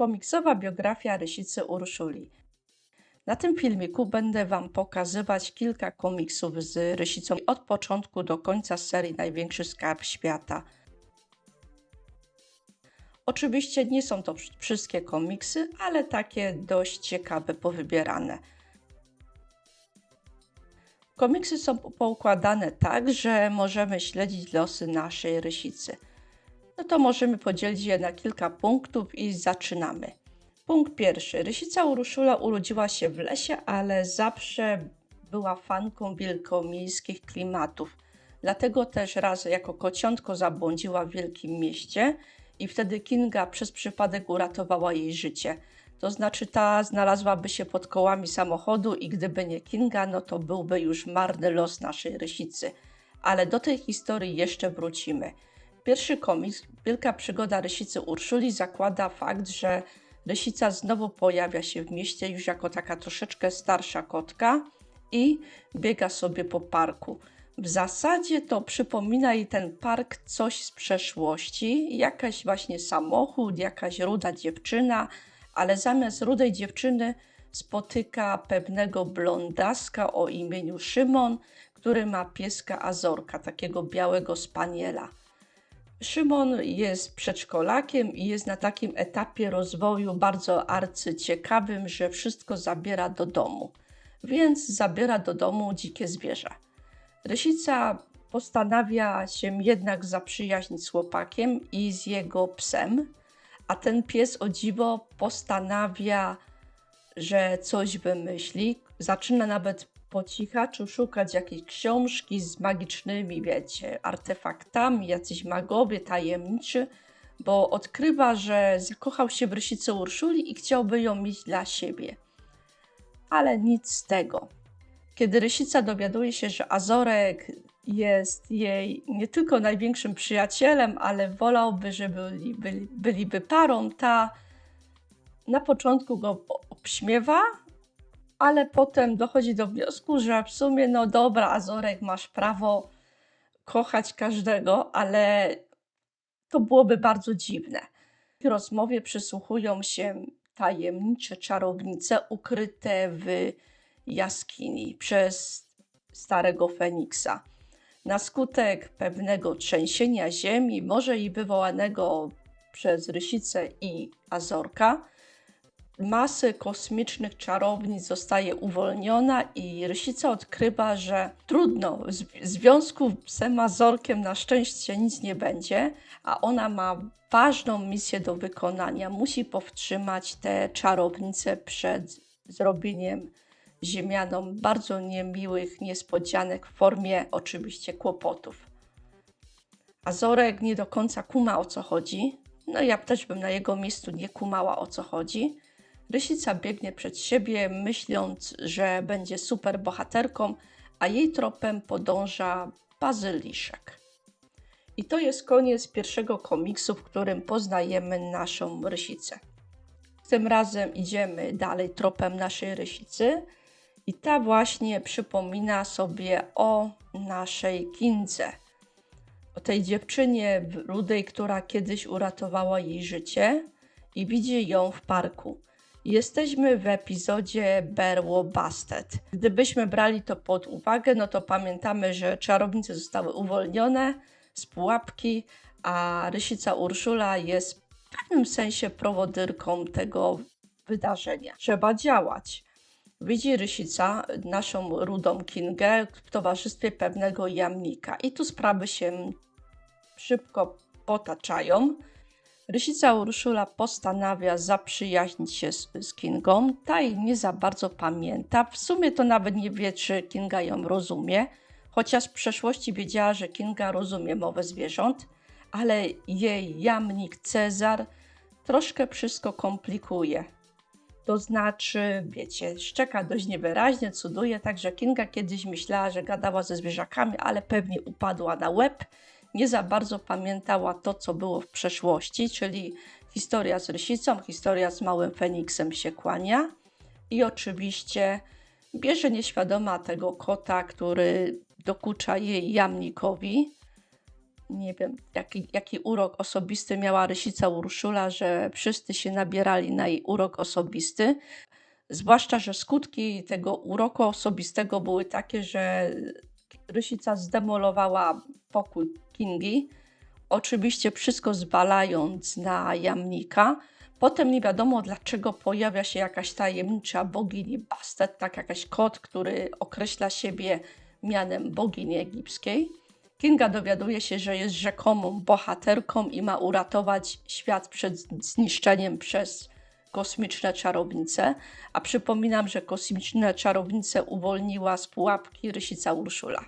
Komiksowa biografia Rysicy Urszuli. Na tym filmiku będę Wam pokazywać kilka komiksów z Rysicą od początku do końca serii Największy Skarb Świata. Oczywiście nie są to wsz- wszystkie komiksy, ale takie dość ciekawe, powybierane. Komiksy są poukładane tak, że możemy śledzić losy naszej rysicy. No to możemy podzielić je na kilka punktów i zaczynamy. Punkt pierwszy. Rysica Urszula urodziła się w lesie, ale zawsze była fanką wielkomiejskich klimatów. Dlatego też raz jako kociątko zabłądziła w wielkim mieście i wtedy Kinga przez przypadek uratowała jej życie. To znaczy ta znalazłaby się pod kołami samochodu i gdyby nie Kinga, no to byłby już marny los naszej Rysicy. Ale do tej historii jeszcze wrócimy. Pierwszy komiks, Wielka przygoda Rysicy Urszuli, zakłada fakt, że Rysica znowu pojawia się w mieście już jako taka troszeczkę starsza kotka i biega sobie po parku. W zasadzie to przypomina jej ten park coś z przeszłości, jakaś właśnie samochód, jakaś ruda dziewczyna, ale zamiast rudej dziewczyny spotyka pewnego blondaska o imieniu Szymon, który ma pieska Azorka, takiego białego spaniela. Szymon jest przedszkolakiem i jest na takim etapie rozwoju bardzo arcyciekawym, że wszystko zabiera do domu. Więc zabiera do domu dzikie zwierzę. Rysica postanawia się jednak zaprzyjaźnić z chłopakiem i z jego psem, a ten pies o dziwo postanawia, że coś wymyśli. Zaczyna nawet po cichaczu szukać jakiejś książki z magicznymi, wiecie, artefaktami, jacyś magowie tajemniczy, bo odkrywa, że zakochał się w rysice Urszuli i chciałby ją mieć dla siebie. Ale nic z tego. Kiedy Rysica dowiaduje się, że Azorek jest jej nie tylko największym przyjacielem, ale wolałby, żeby byli, byli, byliby parą, ta na początku go obśmiewa, ale potem dochodzi do wniosku, że w sumie, no dobra, Azorek, masz prawo kochać każdego, ale to byłoby bardzo dziwne. W rozmowie przysłuchują się tajemnicze czarownice ukryte w jaskini przez starego Feniksa. Na skutek pewnego trzęsienia ziemi, może i wywołanego przez Rysicę i Azorka, masy kosmicznych czarownic zostaje uwolniona i Rysica odkrywa, że trudno, w zw- związku z psem Azorkiem na szczęście nic nie będzie, a ona ma ważną misję do wykonania. Musi powstrzymać te czarownice przed zrobieniem ziemianom bardzo niemiłych niespodzianek w formie oczywiście kłopotów. Azorek nie do końca kuma o co chodzi. No ja też bym na jego miejscu nie kumała o co chodzi. Rysica biegnie przed siebie, myśląc, że będzie super bohaterką, a jej tropem podąża bazyliszek. I to jest koniec pierwszego komiksu, w którym poznajemy naszą rysicę. Tym razem idziemy dalej tropem naszej rysicy i ta właśnie przypomina sobie o naszej Kindze. O tej dziewczynie rudej, która kiedyś uratowała jej życie i widzi ją w parku. Jesteśmy w epizodzie Berło Bastet. Gdybyśmy brali to pod uwagę, no to pamiętamy, że czarownice zostały uwolnione z pułapki, a Rysica Urszula jest w pewnym sensie prowodyrką tego wydarzenia. Trzeba działać. Widzi Rysica naszą rudą Kingę w towarzystwie pewnego jamnika i tu sprawy się szybko potaczają. Rysica Urszula postanawia zaprzyjaźnić się z, z Kingą. Ta jej nie za bardzo pamięta. W sumie to nawet nie wie, czy Kinga ją rozumie, chociaż w przeszłości wiedziała, że Kinga rozumie mowę zwierząt, ale jej jamnik Cezar troszkę wszystko komplikuje. To znaczy, wiecie, szczeka dość niewyraźnie, cuduje, także Kinga kiedyś myślała, że gadała ze zwierzakami, ale pewnie upadła na łeb nie za bardzo pamiętała to, co było w przeszłości, czyli historia z Rysicą, historia z małym Feniksem się kłania i oczywiście bierze nieświadoma tego kota, który dokucza jej jamnikowi. nie wiem, jaki, jaki urok osobisty miała Rysica Urszula, że wszyscy się nabierali na jej urok osobisty. Zwłaszcza, że skutki tego uroku osobistego były takie, że Rysica zdemolowała pokój Kingi, oczywiście wszystko zbalając na jamnika. Potem nie wiadomo dlaczego pojawia się jakaś tajemnicza bogini Bastet, tak jakaś kot, który określa siebie mianem bogini egipskiej. Kinga dowiaduje się, że jest rzekomą bohaterką i ma uratować świat przed zniszczeniem przez kosmiczne czarownice. A przypominam, że kosmiczne czarownice uwolniła z pułapki Rysica Urszula.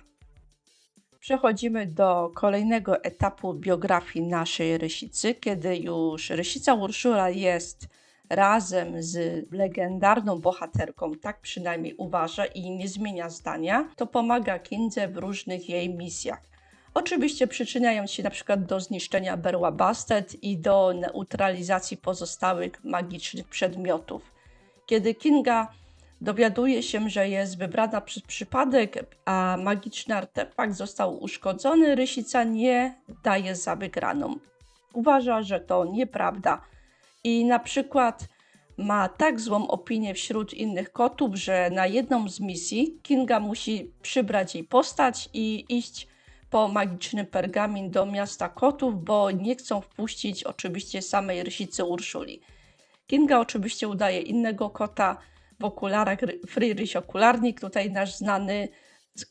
Przechodzimy do kolejnego etapu biografii naszej Rysicy, kiedy już Rysica Urszula jest razem z legendarną bohaterką, tak przynajmniej uważa i nie zmienia zdania, to pomaga Kindze w różnych jej misjach. Oczywiście przyczyniając się na przykład do zniszczenia berła Bastet i do neutralizacji pozostałych magicznych przedmiotów. Kiedy Kinga dowiaduje się, że jest wybrana przez przypadek, a magiczny artefakt został uszkodzony, Rysica nie daje za wygraną. Uważa, że to nieprawda i na przykład ma tak złą opinię wśród innych kotów, że na jedną z misji Kinga musi przybrać jej postać i iść po magiczny pergamin do miasta kotów, bo nie chcą wpuścić oczywiście samej rysicy Urszuli. Kinga oczywiście udaje innego kota w okularach, Friedrich Okularnik, tutaj nasz znany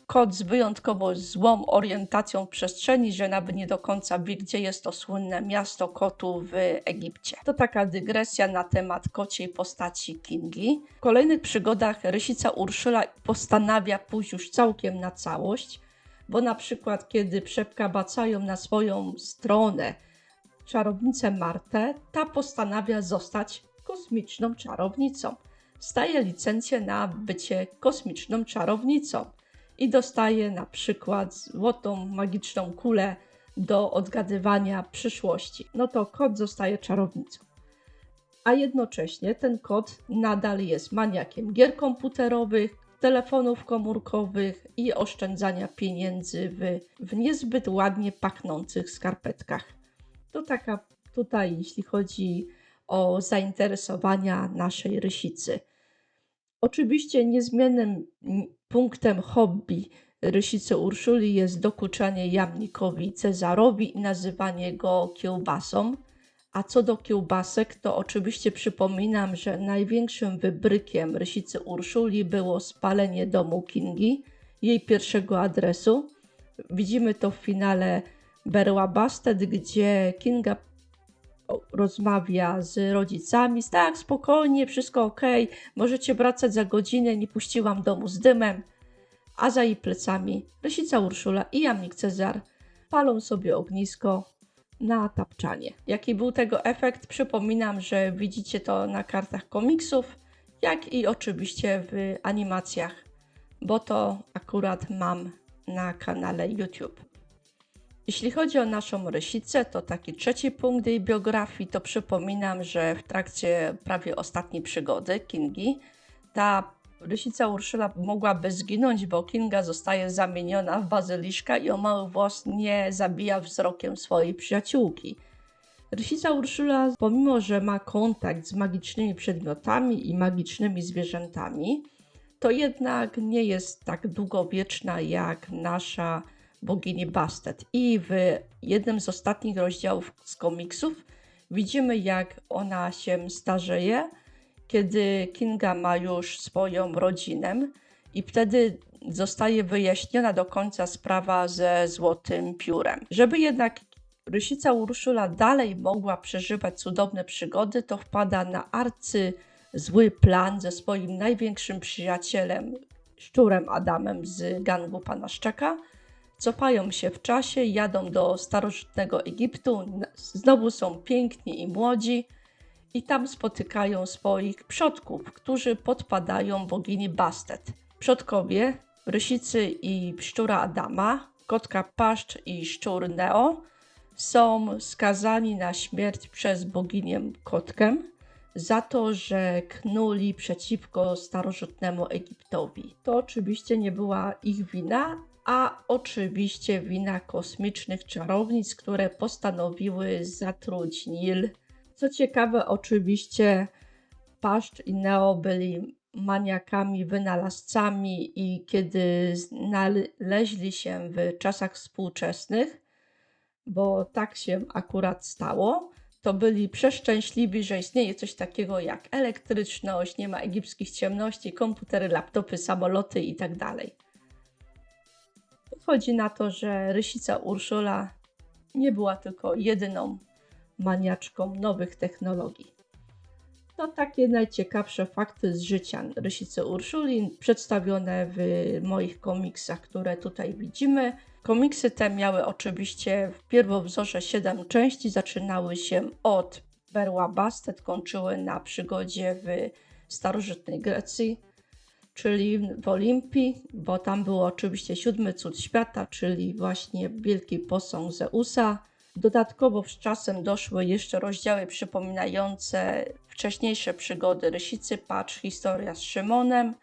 kot z wyjątkowo złą orientacją przestrzeni, że nawet nie do końca wie, gdzie jest to słynne miasto kotów w Egipcie. To taka dygresja na temat kociej postaci Kingi. W kolejnych przygodach Rysica Urszula postanawia pójść już całkiem na całość, bo na przykład kiedy przekabacają na swoją stronę czarownicę Martę, ta postanawia zostać kosmiczną czarownicą. Staje licencję na bycie kosmiczną czarownicą i dostaje na przykład złotą magiczną kulę do odgadywania przyszłości. No to kot zostaje czarownicą. A jednocześnie ten kot nadal jest maniakiem gier komputerowych, telefonów komórkowych i oszczędzania pieniędzy w, w niezbyt ładnie pachnących skarpetkach. To taka tutaj, jeśli chodzi o zainteresowania naszej rysicy. Oczywiście niezmiennym punktem hobby rysicy Urszuli jest dokuczanie jamnikowi Cezarowi i nazywanie go kiełbasą. A co do kiełbasek, to oczywiście przypominam, że największym wybrykiem rysicy Urszuli było spalenie domu Kingi, jej pierwszego adresu. Widzimy to w finale Berła Bastet, gdzie Kinga rozmawia z rodzicami. Tak, spokojnie, wszystko ok, możecie wracać za godzinę, nie puściłam domu z dymem. A za jej plecami Rysica Urszula i Jamnik Cezar palą sobie ognisko na tapczanie. Jaki był tego efekt? Przypominam, że widzicie to na kartach komiksów, jak i oczywiście w animacjach, bo to akurat mam na kanale YouTube. Jeśli chodzi o naszą Rysicę, to taki trzeci punkt jej biografii, to przypominam, że w trakcie prawie ostatniej przygody Kingi ta Rysica Urszula mogłaby zginąć, bo Kinga zostaje zamieniona w bazyliszka i o mały włos nie zabija wzrokiem swojej przyjaciółki. Rysica Urszula, pomimo że ma kontakt z magicznymi przedmiotami i magicznymi zwierzętami, to jednak nie jest tak długowieczna jak nasza bogini Bastet. I w jednym z ostatnich rozdziałów z komiksów widzimy, jak ona się starzeje, kiedy Kinga ma już swoją rodzinę, i wtedy zostaje wyjaśniona do końca sprawa ze złotym piórem. Żeby jednak Rysica Urszula dalej mogła przeżywać cudowne przygody, to wpada na arcy zły plan ze swoim największym przyjacielem, szczurem Adamem z gangu Pana Szczeka, cofają się w czasie, jadą do starożytnego Egiptu, znowu są piękni i młodzi i tam spotykają swoich przodków, którzy podpadają bogini Bastet. Przodkowie, rysicy i szczura Adama, kotka Paszcz i szczur Neo są skazani na śmierć przez boginię Kotkę za to, że knuli przeciwko starożytnemu Egiptowi. To oczywiście nie była ich wina, a oczywiście wina kosmicznych czarownic, które postanowiły zatruć Nil. Co ciekawe, oczywiście Paszcz i Neo byli maniakami, wynalazcami i kiedy znaleźli się w czasach współczesnych, bo tak się akurat stało, to byli przeszczęśliwi, że istnieje coś takiego jak elektryczność, nie ma egipskich ciemności, komputery, laptopy, samoloty itd. Wychodzi na to, że Rysica Urszula nie była tylko jedyną maniaczką nowych technologii. To takie najciekawsze fakty z życia Rysicy Urszuli, przedstawione w moich komiksach, które tutaj widzimy. Komiksy te miały oczywiście w pierwowzorze 7 części, zaczynały się od Berła Bastet, kończyły na przygodzie w starożytnej Grecji, czyli w Olimpii, bo tam był oczywiście siódmy cud świata, czyli właśnie wielki posąg Zeusa. Dodatkowo z czasem doszły jeszcze rozdziały przypominające wcześniejsze przygody Rysicy, patrz historia z Szymonem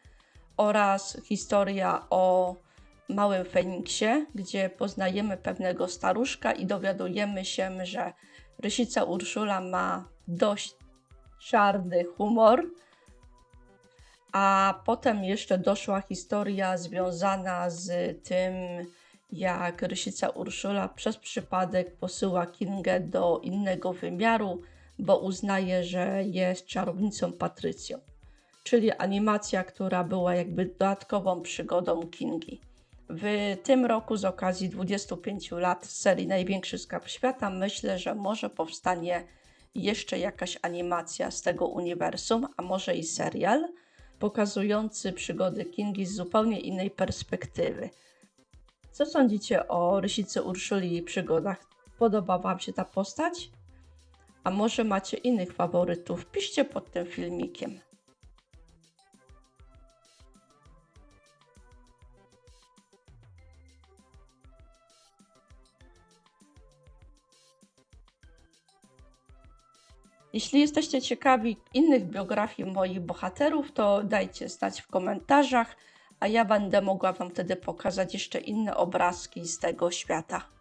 oraz historia o Małym Feniksie, gdzie poznajemy pewnego staruszka i dowiadujemy się, że Rysica Urszula ma dość czarny humor. A potem jeszcze doszła historia związana z tym, jak Rysica Urszula przez przypadek posyła Kingę do innego wymiaru, bo uznaje, że jest czarownicą Patrycją, czyli animacja, która była jakby dodatkową przygodą Kingi. W tym roku, z okazji 25 lat serii Największy Skarb Świata, myślę, że może powstanie jeszcze jakaś animacja z tego uniwersum, a może i serial pokazujący przygody Kingi z zupełnie innej perspektywy. Co sądzicie o Rysicy Urszuli i przygodach? Podoba Wam się ta postać? A może macie innych faworytów? Piszcie pod tym filmikiem. Jeśli jesteście ciekawi innych biografii moich bohaterów, to dajcie znać w komentarzach, a ja będę mogła Wam wtedy pokazać jeszcze inne obrazki z tego świata.